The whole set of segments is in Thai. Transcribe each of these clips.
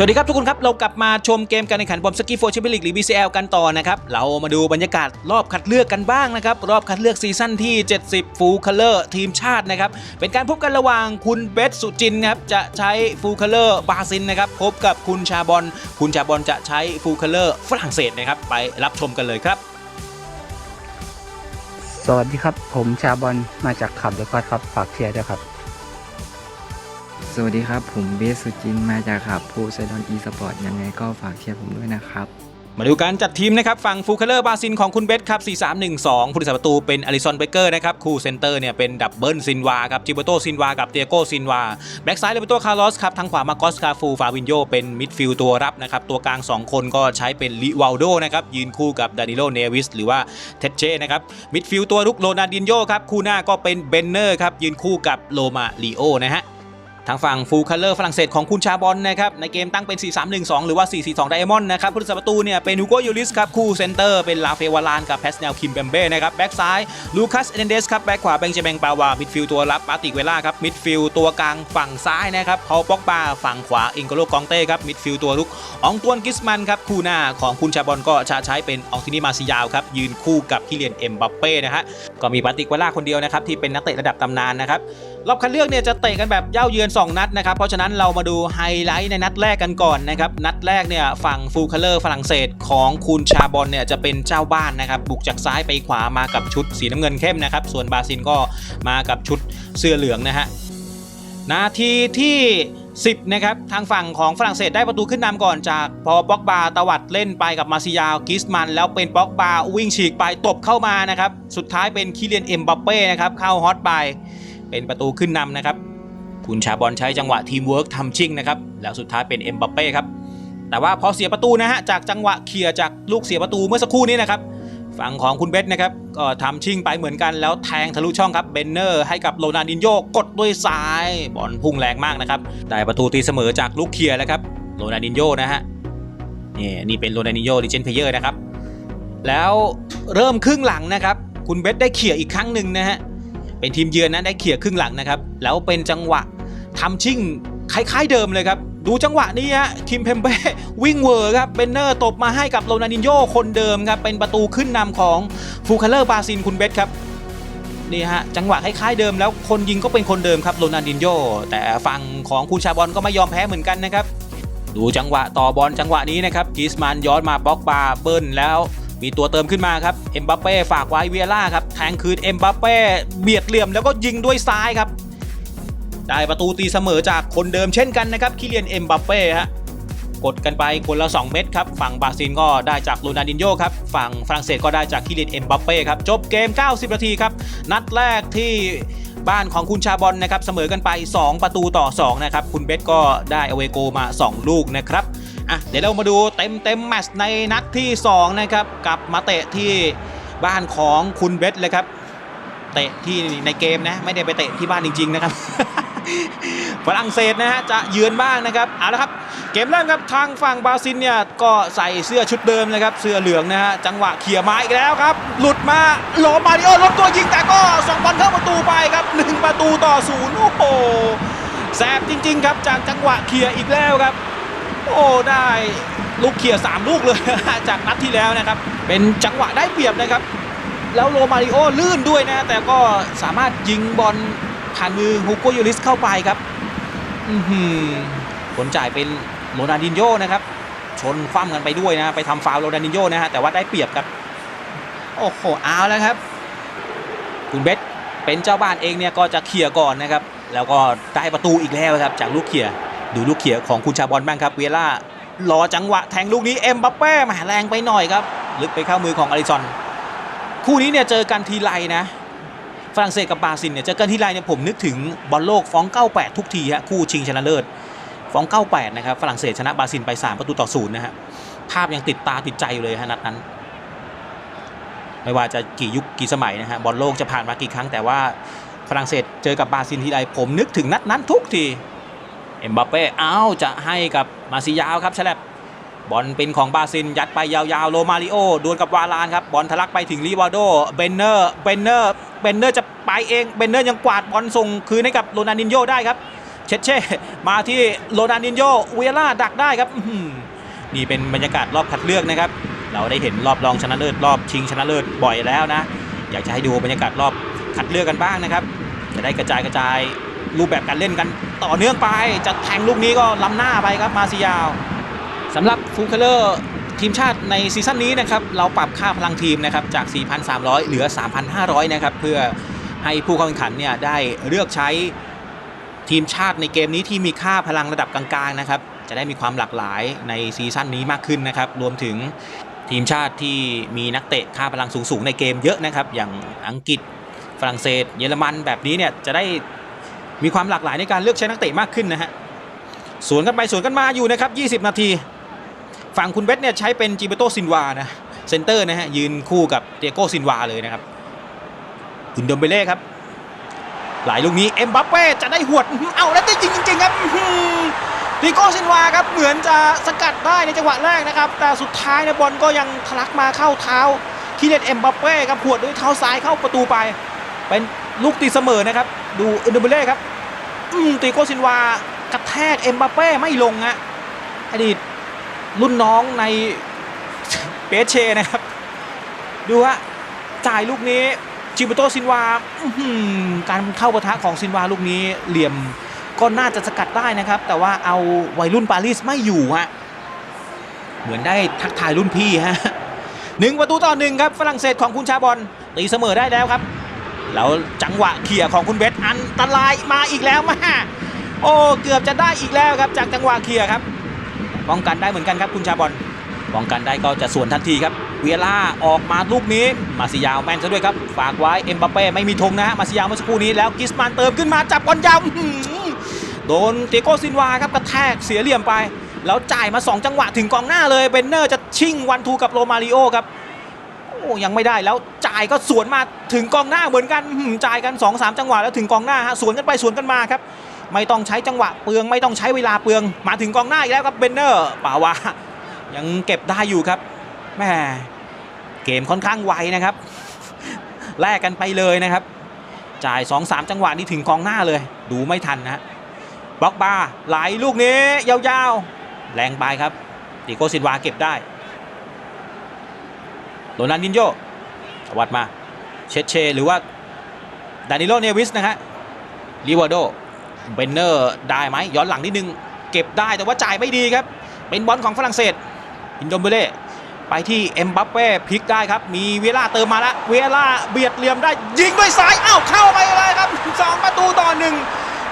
สวัสดีครับทุกคนครับ เรากลับมาชมเกมการแข่งขันบอมสกีโฟร์แชมเปี้ยนลีกหรือ BCL กันต่อนะครับ เรามาดูบรรยากาศรอบคัดเลือกกันบ้างนะครับ รอบคัดเลือกซีซั่นที่ 70 ฟูลคัลเลอร์ทีมชาตินะครับ เป็นการพบกันระหว่างคุณเบสสุจินครับ จะใช้ฟูลคัลเลอร์บราซินนะครับ พบกับคุณชาบอลคุณชาบอลจะใช้ฟูลคัลเลอร์ฝรั่งเศสนะครับไปรับชมกันเลยครับสวัสดีครับ ผมชาบอลมาจากขับเดอะคอร์ครับฝากเชียร์ด้วยครับ สวัสดีครับ ผมเบสสุจินมาจากขับภูไซดอนอีสปอร์ตยังไงก็ฝากเชียร์ผมด้วยนะครับ มาดูการจัดทีมนะครับ ฝั่งฟูคัลเลอร์บาซินของคุณเบสครับ 4-3-1-2 ผู้รักษาประตูเป็นอลิซอนเบเกอร์นะครับ คู่เซนเตอร์เนี่ยเป็นดับเบิลซินวาครับ จิโบโตซินวากับเตียโกซินวา แบ็กซ้ายเลเบโตคาร์ลอสครับ ทางขวามาโกสคาฟูฟาวินโยเป็นมิดฟิลด์ตัวรับนะครับ ตัวกลาง 2 คนก็ใช้เป็นลิวาลโดนะครับ ยืนคู่กับดานิโลเนวิสหรือว่าเทเชนะครับ มิดฟิลด์ตัวรุกโรนาดินโยครับ คู่หน้าก็เป็นเบนเนอร์ครับ ยืนคู่กับโลมาลีโอนะฮะ ทางฝั่งฟูลคัลเลอร์ฝรั่งเศสของคุณชาบอลนะครับในเกมตั้งเป็น 4-3-1-2 หรือว่า 4-4-2 ไดมอนด์นะครับผู้รักษาประตูเนี่ยเป็นฮูโกยูริสครับคู่เซนเตอร์เป็นลาเฟวารานกับแพสเนลคิมเบมเบ้นะครับแบ็กซ้ายลูคัสเอเนเดสครับแบ็กขวาเบงเจเมงปาวามิดฟิลด์ตัวรับปาติกเวล่าครับมิดฟิลด์ตัวกลางฝั่งซ้ายนะครับพอป็อกบาฝั่งขวาอิงโกโลกองเต้ครับมิดฟิลด์ตัวลุกอองตวนกิสมันครับคู่หน้าของคุณชาบอลก็จะใช้เป็นอองทินีมาซิยาวครับยืนคู่กับคิเลียนเอ็มบัปเป้นะฮะก็มีปาติกเวล่าคนเดียวนะครับที่เป็นนักเตะระดับตำนานนะครับรอบคัดเลือกเนี่ยจะเตะกันแบบเย้าเยือน2 นัดนะครับ เพราะฉะนั้นเรามาดูไฮไลท์ในนัดแรกกันก่อนนะครับ นัดแรกเนี่ยฝั่งฟูลคัลเลอร์ฝรั่งเศสของคุณชาบอลเนี่ยจะเป็นเจ้าบ้านนะครับ บุกจากซ้ายไปขวามากับชุดสีน้ำเงินเข้มนะครับ ส่วนบาซิลก็มากับชุดเสื้อเหลืองนะฮะ นาทีที่ 10 นะครับ ทางฝั่งของฝรั่งเศสได้ประตูขึ้นนำก่อนจากพอป็อกบาตวัดเล่นไปกับมาซิยาวกิสมัน แล้วเป็นป็อกบาวิ่งฉีกไปตบเข้ามานะครับ สุดท้ายเป็นคิเลียนเอ็มบัปเป้นะครับเข้าฮอตไปเป็นประตูขึ้นนำนะครับ คุณชาบอลใช้จังหวะทีมเวิร์กทำชิ่งนะครับ แล้วสุดท้ายเป็นเอ็มบัปเป้ครับ แต่ว่าพอเสียประตูนะฮะ จากจังหวะเคลียร์จากลูกเสียประตูเมื่อสักครู่นี้นะครับ ฝั่งของคุณเบสนะครับ ก็ทำชิ่งไปเหมือนกัน แล้วแทงทะลุช่องครับ เบนเนอร์ให้กับโรนัลดินโยกดด้วยซ้าย บอลพุ่งแรงมากนะครับ ได้ประตูตีเสมอจากลูกเคลียร์แล้วครับ โรนัลดินโยนะฮะ นี่นี่เป็นโรนัลดินโยดิเจนเพเยอร์นะครับ แล้วเริ่มครึ่งหลังนะครับ คุณเบสได้เขี่ยอีกครั้งหนึ่งนะฮะเป็นทีมเยือนนะได้เขี่ยครึ่งหลังนะครับ แล้วเป็นจังหวะ ทำชิ่งคล้ายๆเดิมเลยครับ ดูจังหวะนี้ฮะคิมเพมเบ้วิ่งเวอร์ครับเบนเนอร์ตบมาให้กับโรนัลดินโยคนเดิมครับ เป็นประตูขึ้นนำของฟูคาเลอร์บาซินคุณเบสครับนี่ฮะจังหวะคล้ายๆเดิมแล้วคนยิงก็เป็นคนเดิมครับโรนัลดินโยแต่ฝั่งของคุณชาบอลก็ไม่ยอมแพ้เหมือนกันนะครับ ดูจังหวะต่อบอลจังหวะนี้นะครับกิสมันย้อนมาบล็อกบาเบิ้ลแล้วมีตัวเติมขึ้นมาครับเอ็มบัปเป้ฝากไว้เวียร่าครับแทงคืนเอ็มบัปเป้เบียดเหลี่ยมแล้วก็ยิงด้วยซ้ายครับ ได้ประตูตีเสมอจากคนเดิมเช่นกันนะครับคิเลียนเอ็มบัปเป้ฮะกดกันไปคนละ 2 เม็ดครับ ฝั่งบราซิลก็ได้จากโรนัลดินโยครับ ฝั่งฝรั่งเศสก็ได้จากคิเลียนเอ็มบัปเป้ครับ จบเกม 90 นาทีครับ นัดแรกที่บ้านของคุณชาบอลนะครับ เสมอกันไป 2 ประตูต่อ 2 นะครับ คุณเบสก็ได้อเวโกมา 2 ลูกนะครับอะเดี๋ยวเรามาดูเต็มเต็มแมตช์ในนัดที่ 2 นะครับกลับมาเตะที่บ้านของคุณเบสเลยครับ เตะที่ในเกมนะไม่ได้ไปเตะที่บ้านจริง ๆ นะครับ ฝรั่งเศสนะฮะจะเยือนบ้างนะครับเอาละครับเกมเริ่มครับทางฝั่งบราซิลเนี่ยก็ใส่เสื้อชุดเดิมนะครับเสื้อเหลืองนะฮะจังหวะเขี่ยไม้อีกแล้วครับ หลุดมาโลมาริโอล้มตัวยิงแต่ก็ส่งบอลเข้าประตูไปครับ1ประตูต่อศูนย์โอ้โหแสบจริง ๆ ครับจากจังหวะเขี่ยอีกแล้วครับ โอ้ได้ลูกเขี่ย3 ลูกเลย จากนัดที่แล้วนะครับ เป็นจังหวะได้เปรียบนะครับ แล้วโรมาริโอลื่นด้วยนะ แต่ก็สามารถยิงบอล ผ่านมือฮูโกยูริสเข้าไปครับอือหือคนจ่ายเป็นโรนัลดินโยนะครับ ชนคว่ำกันไปด้วยนะ ไปทำฟาวโรนัลดินโยนะฮะแต่ว่าได้เปรียบครับ โอ้โหเอาแล้วครับ คุณเบสเป็นเจ้าบ้านเองเนี่ยก็จะเคลียก่อนนะครับ แล้วก็ได้ประตูอีกแล้วครับ จากลูกเขี่ยดูลูกเขี่ยของคุณชาบอลบ้างครับเวล่ารอจังหวะแทงลูกนี้เอ็มบัปเป้แหมแรงไปหน่อยครับ ลึกไปเข้ามือของอลิซอน คู่นี้เนี่ยเจอกันทีไรนะ ฝรั่งเศสกับบราซิลเนี่ยเจอกันที่ไรเนี่ยผมนึกถึงบอลโลกฟ้อง 98 ทุกทีฮะคู่ชิงชนะเลิศฟ้อง 98 นะครับฝรั่งเศสชนะบราซิลไป 3 ประตูต่อศูนย์นะฮะภาพยังติดตาติดใจอยู่เลยฮะนัดนั้น ไม่ว่าจะกี่ยุคกี่สมัยนะฮะบอลโลกจะผ่านมากี่ครั้งแต่ว่าฝรั่งเศสเจอกับบราซิลทีไรผมนึกถึงนัดนั้นทุกทีเอ็มบัปเป้อ้าวจะให้กับมาซิยาวครับฉลบ บอลเป็นของบาซิลยัดไปยาวๆโรมาริโอดวลกับวาลานครับบอลทะลักไปถึงลิวาโดเบนเนอร์เบนเนอร์เบนเนอร์จะไปเองเบนเนอร์ยังกวาดบอลส่งคืนให้กับโรนัลดินโยได้ครับ เชดเช่มาที่โรนันดินโยเวียร่าดักได้ครับนี่เป็นบรรยากาศรอบคัดเลือกนะครับ เราได้เห็นรอบรองชนะเลิศรอบชิงชนะเลิศบ่อยแล้วนะ อยากจะให้ดูบรรยากาศรอบคัดเลือกกันบ้างนะครับ จะได้กระจายกระจายรูปแบบการเล่นกันต่อเนื่องไป จะแทงลูกนี้ก็ล้ำหน้าไปครับมาซิยาว สำหรับฟูเคเลอร์ทีมชาติในซีซั่นนี้นะครับเราปรับค่าพลังทีมนะครับจาก 4,300 เหลือ 3,500 นะครับเพื่อให้ผู้เข้าแข่งขันเนี่ยได้เลือกใช้ทีมชาติในเกมนี้ที่มีค่าพลังระดับกลางๆนะครับจะได้มีความหลากหลายในซีซั่นนี้มากขึ้นนะครับรวมถึงทีมชาติที่มีนักเตะค่าพลังสูงๆในเกมเยอะนะครับอย่างอังกฤษฝรั่งเศส เยอรมันแบบนี้เนี่ยจะได้มีความหลากหลายในการเลือกใช้นักเตะมากขึ้นนะฮะสวนกันไปสวนกันมาอยู่นะครับ 20 นาที ฝั่งคุณเวสเนี่ยใช้เป็นจิเบโตซินวานะเซนเตอร์นะฮะยืนคู่กับเตียโกซินวาเลยนะครับคุณเดมเบเล่ครับหลายลูกนี้เอ็มบัปเป้จะได้หวดเอาแล้วได้จริงจริงครับเตียโกซินวาครับเหมือนจะสกัดได้ในจังหวะแรกนะครับ แต่สุดท้ายเนี่ยบอลก็ยังทะลักมาเข้าเท้าคีเลนเอ็มบัปเป้ครับหวดด้วยเท้าซ้ายเข้าประตูไป เป็นลูกตีเสมอนะครับ ดูอุนเดเบเล่ครับอืมตีโกซินวากระแทกเอ็มบัปเป้ไม่ลงฮะอดีต รุ่นน้องในเปเชนะครับ ดูฮะจ่ายลูกนี้จิโบโตซินวาการเข้าปะทะของซินวาลูกนี้เหลี่ยมก็น่าจะสกัดได้นะครับ แต่ว่าเอาวัยรุ่นปารีสไม่อยู่ฮะเหมือนได้ทักทายรุ่นพี่ฮะหนึ่งประตูต่อหนึ่งครับฝรั่งเศสของคุณชาบอลตีเสมอได้แล้วครับ แล้วจังหวะเขี่ยของคุณเบสอันตรายมาอีกแล้วมาโอ้เกือบจะได้อีกแล้วครับจากจังหวะเขี่ยครับ ป้องกันได้เหมือนกันครับคุณชาบอลป้องกันได้ก็จะสวนทันทีครับ เวียล่าออกมาลูกนี้ มาซิยาวแมนซะด้วยครับ ฝากไว้เอ็มบัปเป้ไม่มีธงนะฮะมาซิยาวเมื่อสักครู่นี้แล้วกิสมานเติมขึ้นมาจับบอลยาวโดนเตโกซินวาครับกระแทกเสียเหลี่ยมไป แล้วจ่ายมาสองจังหวะถึงกองหน้าเลยเบนเนอร์จะชิ่งวันทูกับโรมาริโอครับโอ้ยังไม่ได้แล้วจ่ายก็สวนมาถึงกองหน้าเหมือนกันจ่ายกัน2-3สจังหวะแล้วถึงกองหน้าฮะสวนกันไปสวนกันมาครับ ไม่ต้องใช้จังหวะเปลือง ไม่ต้องใช้เวลาเปลือง มาถึงกองหน้าอีกแล้วครับเบนเนอร์ป่าวายังเก็บได้อยู่ครับแม่เกมค่อนข้างไวนะครับแลกกันไปเลยนะครับ จ่าย2-3จังหวะนี้ถึงกองหน้าเลย ดูไม่ทันนะบล็อกบาร์ไหลลูกนี้ ยาวๆ แรงไปครับติโกซินวาเก็บได้โรนันดินโยสวัดมา เชเช หรือว่า ดานิโลเนวิสนะฮะลิวาโด เบนเนอร์ได้ไหมย้อนหลังนิดนึง เก็บได้แต่ว่าจ่ายไม่ดีครับ เป็นบอลของฝรั่งเศสอินโดมเบเล่ไปที่เอ็มบัปเป้พลิกได้ครับ มีเวล่าเติมมาแล้วเวล่าเบียดเหลี่ยมได้ยิงด้วยซ้ายอ้าวเข้าไปเลยครับสองประตูต่อหนึ่ง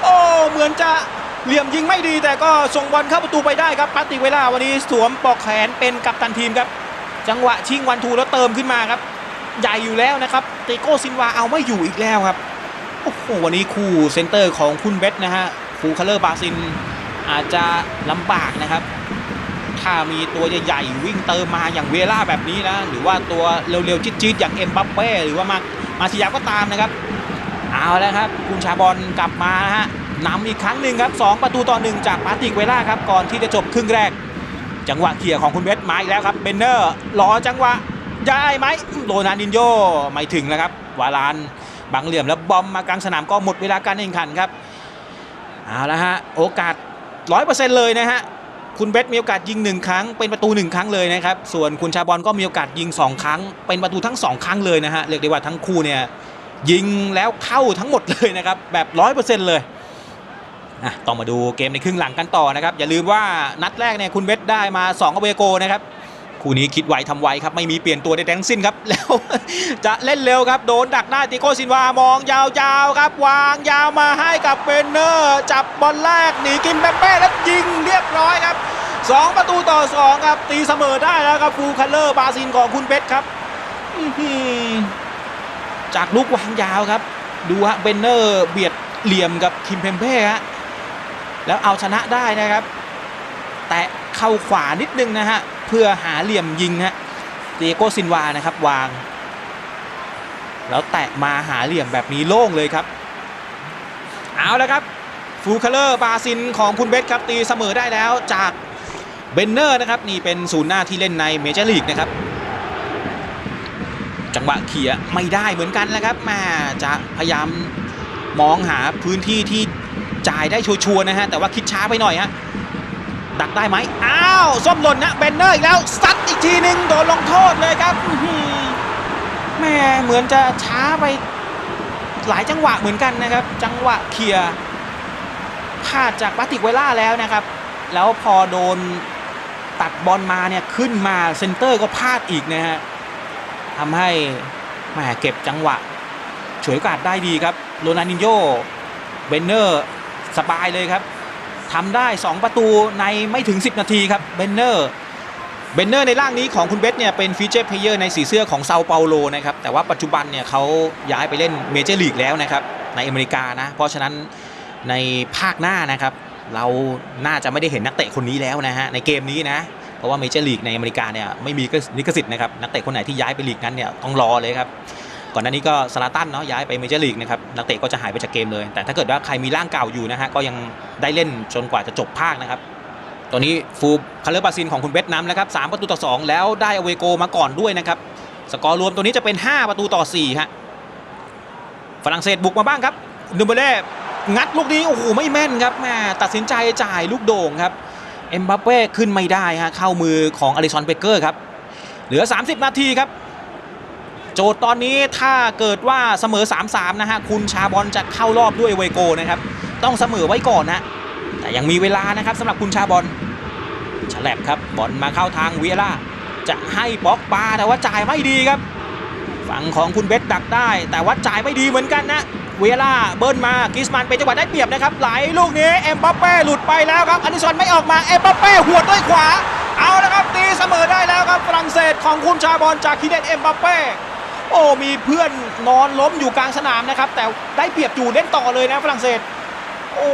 โอ้เหมือนจะเหลี่ยมยิงไม่ดี แต่ก็ส่งบอลเข้าประตูไปได้ครับปาติเวล่าวันนี้สวมปลอกแขนเป็นกัปตันทีมครับ จังหวะชิงวันทูแล้วเติมขึ้นมาครับใหญ่อยู่แล้วนะครับเตโก้ซินวาเอาไม่อยู่อีกแล้วครับ โอ้โหวันนี้คู่เซนเตอร์ของคุณเบสนะฮะฟูคาเลอร์บาซิน อาจจะลำบากนะครับ ถ้ามีตัวใหญ่ๆวิ่งเติมมาอย่างเวล่าแบบนี้นะ หรือว่าตัวเร็วๆจี๊ดๆอย่างเอ็มบัปเป้หรือว่ามามาซิยาก็ตามนะครับ เอาแล้วครับ คุณชาบอลกลับมานะฮะนำอีกครั้งหนึ่งครับ 2 ประตูต่อหนึ่งจากปาติกเวล่าครับ ก่อนที่จะจบครึ่งแรก จังหวะเขี่ยของคุณเวสมาอีกแล้วครับเบนเนอร์รอจังหวะได้ไหมโดนานินโยไม่ถึงแล้วครับวาลาน บังเหลี่ยมแล้วบอมมากลางสนามก็หมดเวลาการแข่งขันครับเอาละฮะโอกาส100%เปอร์เซ็นต์เลยนะฮะคุณเบสมีโอกาสยิง1ครั้งเป็นประตู1ครั้งเลยนะครับส่วนคุณชาบอลก็มีโอกาสยิง2ครั้ง เป็นประตูทั้ง2ครั้งเลยนะฮะเรียกได้ว่าทั้งคู่เนี่ยยิงแล้วเข้าทั้งหมดเลยนะครับแบบ100%เลยอะต้องมาดูเกมในครึ่งหลังกันต่อนะครับอย่าลืมว่านัดแรกเนี่ยคุณเวสได้มา2อเวโกนะครับ คู่นี้คิดไวทำไวครับ ไม่มีเปลี่ยนตัวใดทั้งสิ้นครับ แล้ว จะเล่นเร็วครับ โดนดักหน้าติโกซินวามองยาวๆครับ วางยาวมาให้กับเบนเนอร์ จับบอลแรกหนีกิมแปเป้แล้วยิงเรียบร้อยครับ 2 ประตูต่อ 2 ครับ ตีเสมอได้แล้วครับฟูคัลเลอร์บาซินของคุณเบสครับจากลูกวางยาวครับ ดูฮะเบนเนอร์เบียดเหลี่ยมกับคิมเพมเป้ฮะแล้วเอาชนะได้นะครับ แตะเข้าขวานิดนึงนะฮะ เพื่อหาเหลี่ยมยิงฮะเดโกซินวานะครับวาง แล้วแตะมาหาเหลี่ยมแบบนี้โล่งเลยครับ เอาแล้วครับฟูคาเลอร์บาซินของคุณเบสครับตีเสมอได้แล้วจากเบนเนอร์นะครับนี่เป็นศูนย์หน้าที่เล่นในเมเจอร์ลีกนะครับจังหวะเขี่ยไม่ได้เหมือนกันนะครับม่จะพยายามมองหาพื้นที่ที่จ่ายได้ชัวร์นะฮะแต่ว่าคิดช้าไปหน่อยฮะ ดักได้ไหมอ้าวส้มหล่นนะเบนเนอร์อีกแล้วซัดอีกทีหนึ่งโดนลงโทษเลยครับแม่เหมือนจะช้าไปหลายจังหวะเหมือนกันนะครับ จังหวะเคลียร์พลาดจากปาติกเวล่าแล้วนะครับ แล้วพอโดนตัดบอลมาเนี่ยขึ้นมาเซนเตอร์ก็พลาดอีกนะฮะทำให้แหมเก็บจังหวะฉวยโอกาสได้ดีครับโรนัลดินโญ่เบนเนอร์สบายเลยครับ ทำได้ 2 ประตูในไม่ถึง 10 นาทีครับเบนเนอร์เบนเนอร์ในร่างนี้ของคุณเบสเนี่ยเป็นฟีเจอร์เพลเยอร์ในสีเสื้อของเซาเปาโลนะครับแต่ว่าปัจจุบันเนี่ยเขาย้ายไปเล่นเมเจอร์ลีกแล้วนะครับในอเมริกานะเพราะฉะนั้นในภาคหน้านะครับเราน่าจะไม่ได้เห็นนักเตะคนนี้แล้วนะฮะในเกมนี้นะเพราะว่าเมเจอร์ลีกในอเมริกาเนี่ยไม่มีลิขสิทธิ์นะครับนักเตะคนไหนที่ย้ายไปลีกนั้นเนี่ยต้องรอเลยครับ ก่อนหน้านี้ก็สลาตันเนาะย้ายไปเมเจอร์ลีกนะครับนักเตะก็จะหายไปจากเกมเลย แต่ถ้าเกิดว่าใครมีร่างเก่าอยู่นะฮะก็ยังได้เล่นจนกว่าจะจบภาคนะครับตอนนี้ฟูคาร์เลอร์บาซินของคุณเบสน้ำแล้วครับสามประตูต่อ 2 แล้วได้อเวโกมาก่อนด้วยนะครับสกอร์รวมตัวนี้จะเป็น 5 ประตูต่อ4ฮะฝรั่งเศสบุกมาบ้างครับนูเบเล่งัดลูกนี้โอ้โหไม่แม่นครับแม่ตัดสินใจจ่ายลูกโด่งครับเอ็มบัปเป้ขึ้นไม่ได้ฮะเข้ามือของอลิซอนเบเกอร์ครับเหลือ 30 นาทีครับ โจทย์ตอนนี้ถ้าเกิดว่าเสมอ 3-3 นะฮะ คุณชาบอลจะเข้ารอบด้วยเวโกนะครับ ต้องเสมอไว้ก่อนนะแต่ยังมีเวลานะครับสำหรับคุณชาบอลฉลับครับบอลมาเข้าทางเวียร่าจะให้บ็อกบาแต่ว่าจ่ายไม่ดีครับ ฝั่งของคุณเบสดักได้ แต่ว่าจ่ายไม่ดีเหมือนกันนะ เวียร่าเบิร์นมากิสมันเป็นจังหวะได้เปรียบนะครับไหลลูกนี้เอ็มบัปเป้หลุดไปแล้วครับอันิซอนไม่ออกมาเอ็มบัปเป้หัวด้วยขวา เอาล้วครับตีเสมอได้แล้วครับฝรั่งเศสของคุณชาบอลจากคิเดนเอ็มบัปเป้ โอ้มีเพื่อนนอนล้มอยู่กลางสนามนะครับ แต่ได้เปรียบอยู่เล่นต่อเลยนะฝรั่งเศส โอ้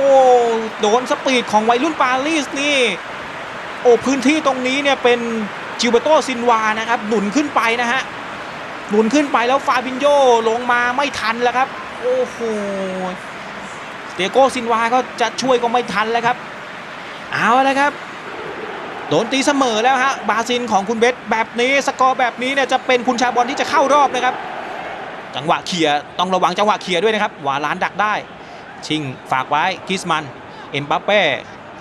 โดนสปีดของวัยรุ่นปารีสนี่ โอ้พื้นที่ตรงนี้เนี่ยเป็นจิวเบโตซินวานะครับ หนุนขึ้นไปนะฮะหนุนขึ้นไปแล้วฟาบินโยลงมาไม่ทันแล้วครับ โอ้โหเตโกซินวาก็จะช่วยก็ไม่ทันแล้วครับ เอาแล้วครับ โดนตีเสมอแล้วฮะบาซินของคุณเบสแบบนี้สกอร์แบบนี้เนี่ยจะเป็นคุณชาบอลที่จะเข้ารอบนะครับ จังหวะเคลียร์ต้องระวังจังหวะเคลียร์ด้วยนะครับหวาลานดักได้ ชิงฝากไว้กิสมันเอ็มบัปเป้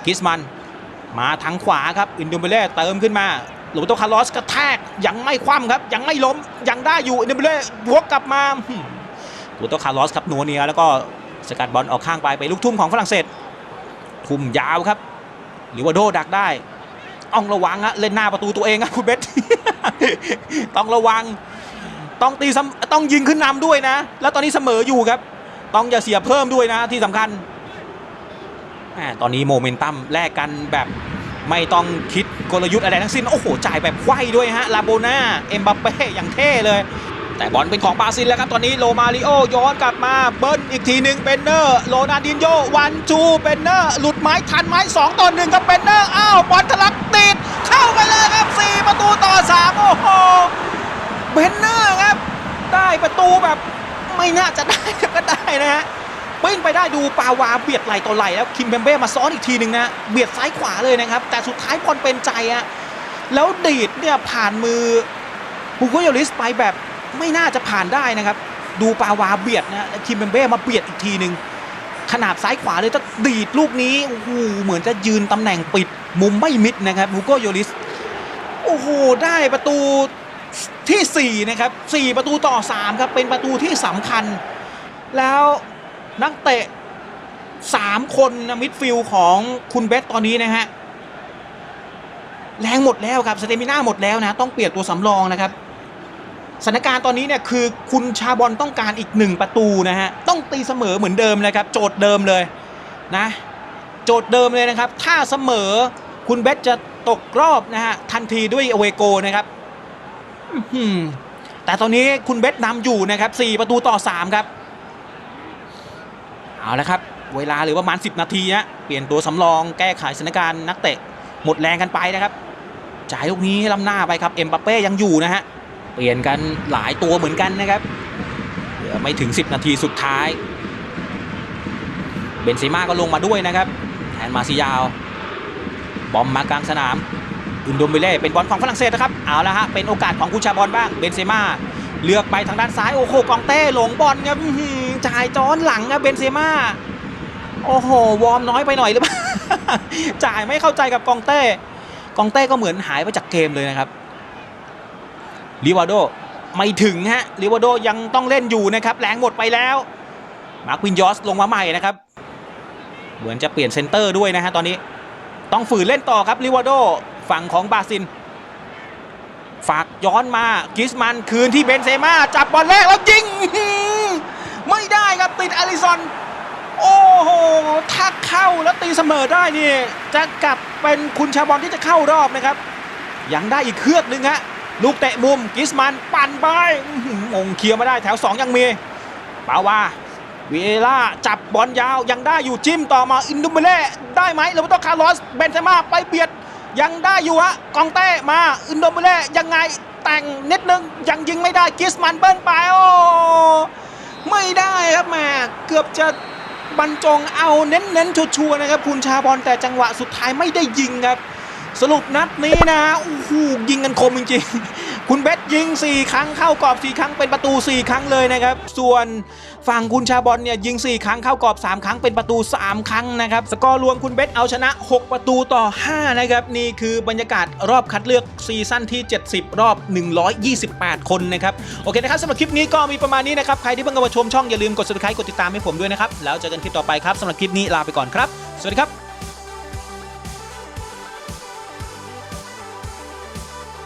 กิสมัน มาทางขวาครับอินโดเบเล่เติมขึ้นมาโรเบโตคาร์ลอสกระแทกยังไม่คว่ำครับยังไม่ล้มยังได้อยู่อินโดเบเล่วกกลับมาหืมโรเบโตคาร์ลอสครับนัวเนียแล้วก็สกัดบอลออกข้างไปไปลูกทุ่มของฝรั่งเศสทุ่มยาวครับหรือว่าโดดักได้ ต้องระวังฮะเล่นหน้าประตูตัวเองอะคุณเบสต้องระวัง ต้องตีต้องยิงขึ้นนำด้วยนะ แล้วตอนนี้เสมออยู่ครับ ต้องอย่าเสียเพิ่มด้วยนะที่สำคัญตอนนี้โมเมนตัมแลกกันแบบไม่ต้องคิดกลยุทธ์อะไรทั้งสิ้น โอ้โห จ่ายแบบไขว้ด้วยฮะ ลาโบนาเอ็มบัปเป้อย่างเท่เลย แต่บอลเป็นของบราซิลแล้วครับตอนนี้โรมาริโอย้อนกลับมาเบิ้ลอีกทีหนึ่งเบนเนอร์โรนัลดินโยวันจูเบนเนอร์หลุดไม้ทันไม้2ต่อ1ครับเบนเนอร์อ้าวบอลทะลักติดเข้าไปเลยครับ 4 ประตูต่อ 3 โอ้โหเบนเนอร์ครับ ได้ประตูแบบไม่น่าจะได้ก็ได้นะฮะปิ้งไปได้ดูปาวาเบียดไหลต่อไหลแล้วคิมเบมเบ้มาซ้อนอีกทีหนึ่งนะเบียดซ้ายขวาเลยนะครับ แต่สุดท้ายบอลเป็นใจอะแล้วดีดเนี่ยผ่านมือฮูโกโยลิสไปแบบ ไม่น่าจะผ่านได้นะครับ ดูปาวาเบียดนะคิมเบมเบ้มาเบียดอีกทีหนึ่งขนาดซ้ายขวาเลยถ้าดีดลูกนี้โอ้โหเหมือนจะยืนตำแหน่งปิด มุมไม่มิดนะครับฮูโกโยลิสโอ้โหได้ประตูที่4นะครับ4ประตูต่อ3ครับเป็นประตูที่สำคัญ แล้วนักเตะ 3 คนนะมิดฟิลของคุณเบสตอนนี้นะฮะแรงหมดแล้วครับสเตมิน่าหมดแล้วนะ ต้องเปลี่ยนตัวสำรองนะครับ สถานการณ์ตอนนี้เนี่ยคือคุณชาบอลต้องการอีกหนึ่งประตูนะฮะต้องตีเสมอเหมือนเดิมเลยครับโจทย์เดิมเลยนะโจทย์เดิมเลยนะครับ ถ้าเสมอคุณเบสจะตกรอบนะฮะทันทีด้วยอเวโกนะครับอื้อหือแต่ตอนนี้คุณเบสนำอยู่นะครับ4ประตูต่อ3ครับเอาละครับ เวลาเหลือประมาณ 10 นาทีนะเปลี่ยนตัวสำรองแก้ไขสถานการณ์นักเตะหมดแรงกันไปนะครับ จ่ายลูกนี้ล้ำหน้าไปครับเอ็มบัปเป้ยังอยู่นะฮะ เปลี่ยนกันหลายตัวเหมือนกันนะครับเหลือไม่ถึง 10 นาทีสุดท้าย เบนเซม่าก็ลงมาด้วยนะครับแทนมาซิยาว บอมมากลางสนามอุนโดมเบเล่เป็นบอลของฝรั่งเศสนะครับเอาละฮะเป็นโอกาสของกุชาบอลบ้างเบนเซม่าเลือกไปทางด้านซ้ายโอ้โหกองเต้หลงบอลครับจ่ายจ้อนหลังครับเบนเซม่าโอ้โหวอร์มน้อยไปหน่อยหรือเปล่าจ่ายไม่เข้าใจกับกองเต้กองเต้ก็เหมือนหายไปจากเกมเลยนะครับ ลิวาโดไม่ถึงฮะลิวาโดยังต้องเล่นอยู่นะครับแรงหมดไปแล้ว มาร์ควินยอสลงมาใหม่นะครับ เหมือนจะเปลี่ยนเซนเตอร์ด้วยนะฮะตอนนี้ต้องฝืนเล่นต่อครับลิวาโดฝั่งของบาซิน ฝากย้อนมากิสมันคืนที่เบนเซม่าจับบอลแรกแล้วยิง ไม่ได้ครับติดอลิซอน โอ้โหถ้าเข้าแล้วตีเสมอได้นี่จะกลับเป็นคุณชาบอลที่จะเข้ารอบนะครับ ยังได้อีกเครือกหนึ่งฮะ ลูกเตะมุมกิสมันปั่นไปอื้อหือมงเคลียร์มาได้แถว 2 ยังมีปาวาเวล่าจับบอลยาวยังได้อยู่จิ้มต่อมาอินดูเมเล่ได้ไหมโรเบร์โตคาร์ลอสเบนเซม่าไปเบียดยังได้อยู่ฮะกองเต้มาอินโดเมเล่ยังไงแต่งนิดนึงยังยิงไม่ได้กิสมันเบิ้ลไปโอ้ไม่ได้ครับแม่เกือบจะบรรจงเอาเน้นๆชัวร์ๆนะครับคุณชาบอลแต่จังหวะสุดท้ายไม่ได้ยิงครับ สรุปนัดนี้นะฮะโอ้โหยิงกันคมจริงๆ คุณเบสยิง 4 ครั้งเข้ากรอบ 4 ครั้งเป็นประตู 4 ครั้งเลยนะครับ ส่วนฝั่งคุณชาบอลเนี่ยยิง 4 ครั้งเข้ากรอบ 3 ครั้งเป็นประตู 3 ครั้งนะครับ สกอร์รวมคุณเบสเอาชนะ 6 ประตูต่อ 5 นะครับ นี่คือบรรยากาศรอบคัดเลือกซีซั่นที่ 70 รอบ 128 คนนะครับ โอเคนะครับสำหรับคลิปนี้ก็มีประมาณนี้นะครับ ใครที่เพิ่งเข้ามาชมช่องอย่าลืมกด subscribe กดติดตามให้ผมด้วยนะครับ แล้วเจอกันคลิปต่อไปครับสำหรับคลิปนี้ลาไปก่อนครับ สวัสดีครับ